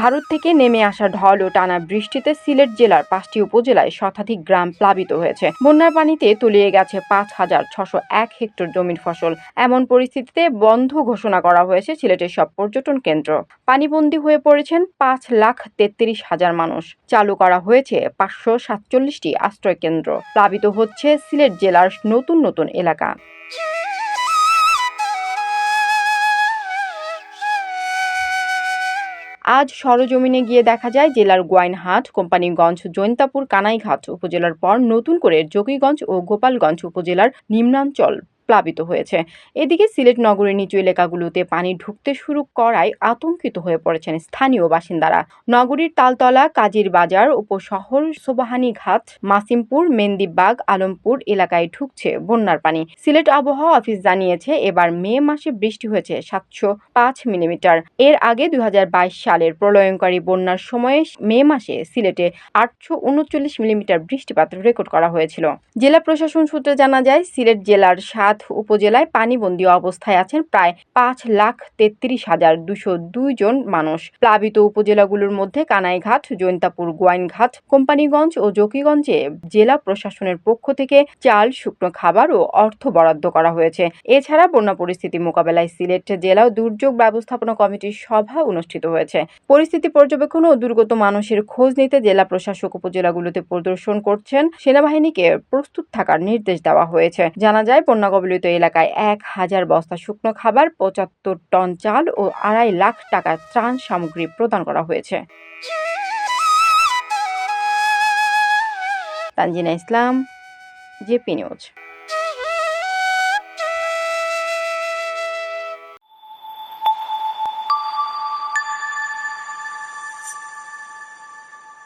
ভারত থেকে নেমে আসা ঢল ও টানা বৃষ্টিতে সিলেট জেলার পাঁচটি উপজেলায় শতাধিক গ্রাম প্লাবিত হয়েছে। বন্যার পানিতে তলিয়ে গেছে পাঁচ হাজার ছশো এক হেক্টর জমির ফসল। এমন পরিস্থিতিতে বন্ধ ঘোষণা করা হয়েছে সিলেটের সব পর্যটন কেন্দ্র। পানিবন্দী হয়ে পড়েছেন পাঁচ লাখ তেত্রিশ হাজার মানুষ। চালু করা হয়েছে পাঁচশো সাতচল্লিশটি আশ্রয় কেন্দ্র প্লাবিত হচ্ছে সিলেট জেলার নতুন নতুন এলাকা। আজ সরজমিনে গিয়ে দেখা যায় জেলার গোয়াইনহাট, কোম্পানিগঞ্জ, জৈন্তাপুর, কানাইঘাট উপজেলার পর নতুন করে যোগীগঞ্জ ও গোপালগঞ্জ উপজেলার নিম্নাঞ্চল প্লাবিত হয়েছে। এদিকে সিলেট নগরের নিচু এলাকাগুলোতে পানি ঢুকতে শুরু করায় আতঙ্কিত হয়ে পড়েছেন স্থানীয় বাসিন্দারা। নগরীর তালতলা, কাজীর বাজার উপশহর সোবাহানি ঘাট, মাসিমপুর মেন্দিবাগ আলমপুর এলাকায় ঢুকছে বন্যার পানি। সিলেট আবহাওয়া অফিস জানিয়েছে, এবার মে মাসে বৃষ্টি হয়েছে সাতশো পাঁচ মিলিমিটার। এর আগে দুই হাজার বাইশ সালের প্রলয়ঙ্কারী বন্যার সময়ে মে মাসে সিলেটে আটশো উনচল্লিশ মিলিমিটার বৃষ্টিপাত রেকর্ড করা হয়েছিল। জেলা প্রশাসন সূত্রে জানা যায়, সিলেট জেলার সাত উপজেলায় পানিবন্দী অবস্থায় আছেন প্রায় পাঁচ লাখ তেত্রিশ হাজার দুশো দুই জন মানুষ। প্লাবিত উপজেলাগুলোর মধ্যে কানাইঘাট, জৈন্তাপুর, গোয়াইনঘাট, কোম্পানিগঞ্জ ও জকিগঞ্জে জেলা প্রশাসনের পক্ষ থেকে চাল, শুকনো খাবার ও অর্থ বরাদ্দ করা হয়েছে। এছাড়া বন্যা পরিস্থিতি মোকাবেলায় সিলেট জেলা দুর্যোগ ব্যবস্থাপনা কমিটির সভা অনুষ্ঠিত হয়েছে। পরিস্থিতি পর্যবেক্ষণ ও দুর্গত মানুষের খোঁজ নিতে জেলা প্রশাসক উপজেলাগুলোতে পরিদর্শন করছেন সেনাবাহিনীকে প্রস্তুত থাকার নির্দেশ দেওয়া হয়েছে। জানা যায়, বন্যা কবলিত এলাকায় এক হাজার বস্তা শুকনো খাবার, পঁচাত্তর টন চাল ও আড়াই লাখ টাকার ত্রাণ সামগ্রী প্রদান করা হয়েছে। Tanzina Islam, JP news.